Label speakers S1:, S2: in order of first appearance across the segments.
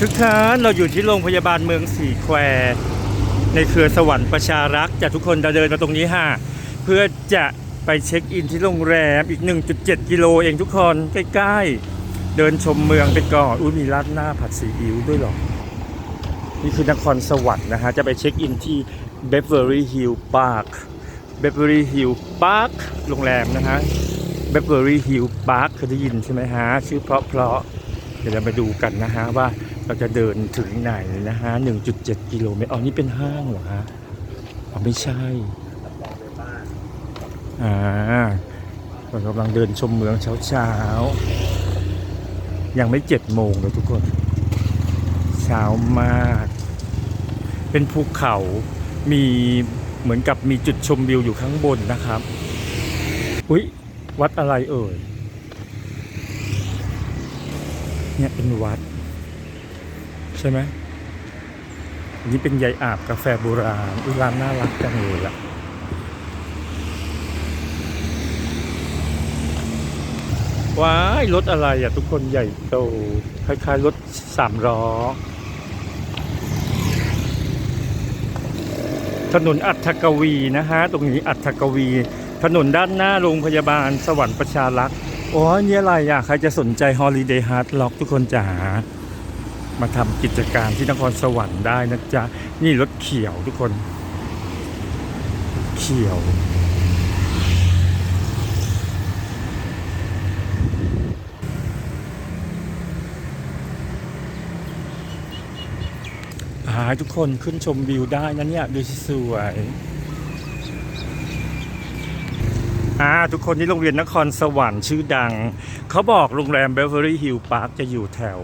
S1: ทุกท่านเราอยู่ที่โรงพยาบาลเมืองสี่แควในเครือสวรรค์ประชารักษ์จะทุกคนจะเดินมาตรงนี้ฮะเพื่อจะไปเช็คอินที่โรงแรมอีก 1.7 กิโลเองทุกคนใกล้ๆ เดินชมเมืองไปก่อนอุ้ยมีร้านหน้าผัดซีอิ๊วด้วยหรอ นี่คือนครสวรรค์นะฮะ จะไปเช็คอินที่ Beverly Hills Park Beverly Hills Park โรงแรมนะฮะ Beverly Hills Park เคยได้ยินใช่ไหมฮะ ชื่อเพราะเพราะ ดี๋ยวเรามาดูกันนะฮะว่าเราจะเดินถึงไหนนะฮะ 1.7 กิโลเมตรอ๋อนี่เป็นห้างเหรอฮะอ๋อไม่ใช่อ่าเรากำลังเดินชมเมืองเช้าๆ ยังไม่เจ็ดโมงเลยทุกคน เช้ามาก เป็นภูเขามีเหมือนกับมีจุดชมวิวอยู่ข้างบนนะครับ อุ๊ย วัดอะไรเอ่ย เนี่ยเป็นวัด ใช่ไหมอันนี้เป็นใยอาบกาแฟโบราณอุร้านน่ารักจังเลยอะว้ายรถอะไรอะทุกคนใหญ่โต คล้ายๆรถสามล้อ ถนนอัฐกวีนะฮะ ตรงนี้อัฐกวี ถนนด้านหน้าโรงพยาบาลสวรรค์ประชารักษ์ โอ้ยนี่อะไรอะ ใครจะสนใจฮอลิเดย์ฮาร์ดล็อกทุกคนจ๋ามาทำกิจการที่นครสวรรค์ได้นะจ๊ะ นี่รถเขียวทุกคน เขียวพาทุกคนขึ้นชมวิวได้นะเนี่ย ดูสิสวย อ่าทุกคนที่โรงเรียนนครสวรรค์ชื่อดัง เขาบอกโรงแรมเบลเวอรี่ฮิลล์พาร์คจะอยู่แถว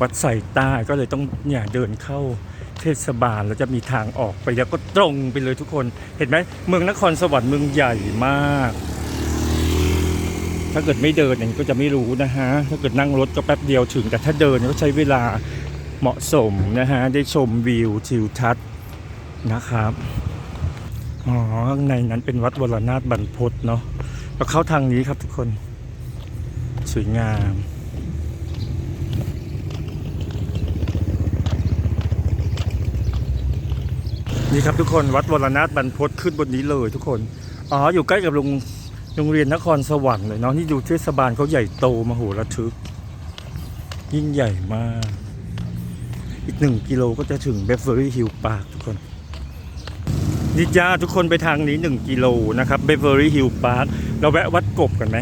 S1: วัดไส่ใต้ก็เลยต้องเนี่ยเดินเข้าเทศบาลแล้วจะมีทางออกไปแล้วก็ตรงไปเลยทุกคน เห็นไหมเมืองนครสวรรค์เมืองใหญ่มาก ถ้าเกิดไม่เดินอย่างนี้ก็จะไม่รู้นะฮะ ถ้าเกิดนั่งรถก็แป๊บเดียวถึงแต่ถ้าเดินก็ใช้เวลาเหมาะสมนะฮะ ได้ชมวิวทิวทัศน์นะครับ อ๋อข้างในนั้นเป็นวัดวรนาถบรรพตเนาะเราเข้าทางนี้ครับทุกคน สวยงามนี่ครับทุกคนวัดวรนาถบรรพตขึ้นบนนี้เลยทุกคน อ๋อ อยู่ใกล้กับโรงโรงเรียนนครสวรรค์เลยเนาะนี่ดูเทศบาลเขาใหญ่โตมโหฬารทึก ยิ่งใหญ่มาก อีกหนึ่งกิโลก็จะถึงเบฟเวอรี่ฮิลล์พาร์คทุกคน นี่จ้าทุกคนไปทางนี้หนึ่งกิโลนะครับเบเวอรี่ฮิลล์พาร์คเราแวะวัดกบกันไหม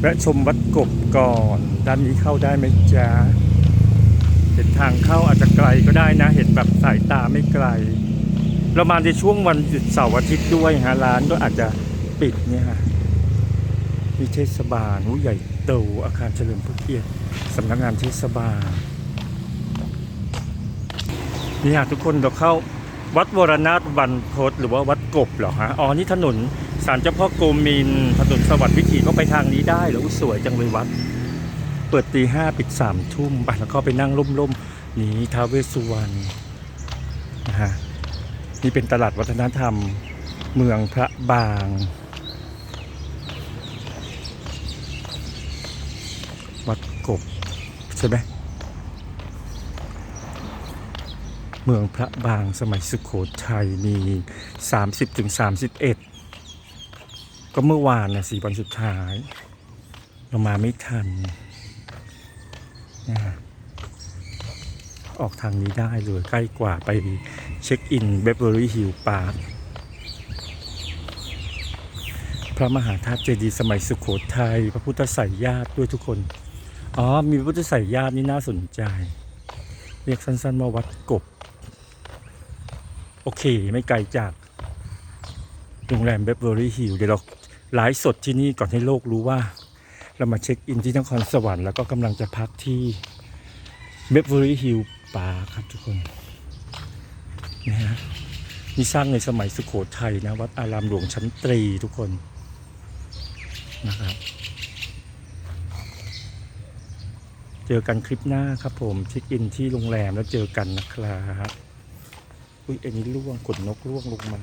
S1: แวะชมวัดกบก่อน ด้านนี้เข้าได้ไหมจ้าเห็นทางเข้าอาจจะไกลก็ได้นะ เห็นแบบสายตาไม่ไกล เรามาในช่วงวันหยุดเสาร์อาทิตย์ด้วยฮะร้านก็อาจจะปิดเนี่ยฮะมีเทศบาลอู้ใหญ่โตอาคารเฉลิมพระเกียรติสำนักงานเทศบาลนี่ฮะทุกคนเราเข้า วัดวรนาถบรรพตหรือว่าวัดกบเหรอฮะอ๋อนี่ถนนศาลเจ้าพ่อโกมินถนนสวัสดิ์วิถีก็ไปทางนี้ได้เหรอสวยจังเลยวัด เปิดตีห้าปิดสามทุ่มไปแล้วก็ไปนั่งร่มๆนี่ท้าวเวสุวรรณนะฮะนี่เป็นตลาดวัฒนธรรมเมืองพระบางวัดกบใช่ไหม เมืองพระบางสมัยสุขโขทัยมี 30ถึง31 ก็เมื่อวานนะสี่วันสุดท้าย เรามาไม่ทันนะฮะออกทางนี้ได้เลยใกล้กว่าไปเช็คอินเบเวอรี่ฮิลล์พาร์คพระมหาธาตุเจดีย์สมัยสุขโขทัยพระพุทธไสยญาติด้วยทุกคน อ๋อ มีพระพุทธไสยญาตินี่น่าสนใจ เรียกสั้นๆว่าวัดกบ โอเค ไม่ไกลจากโรงแรมเบเวอรี่ฮิลเดี๋ยวเราไลฟ์สดที่นี่ก่อนให้โลกรู้ว่า เรามาเช็คอินที่นครสวรรค์แล้วก็กำลังจะพักที่เบเวอรี่ฮิลปาครับทุกคนนะฮะนี่สร้างในสมัยสุโขทัยนะ วัดอารามหลวงชั้นตรีทุกคนนะครับเจอกันคลิปหน้าครับผม เช็คอินที่โรงแรมแล้วเจอกันนะครับ อุ้ยอันนี้ล่วงขนนกล่วงลงมา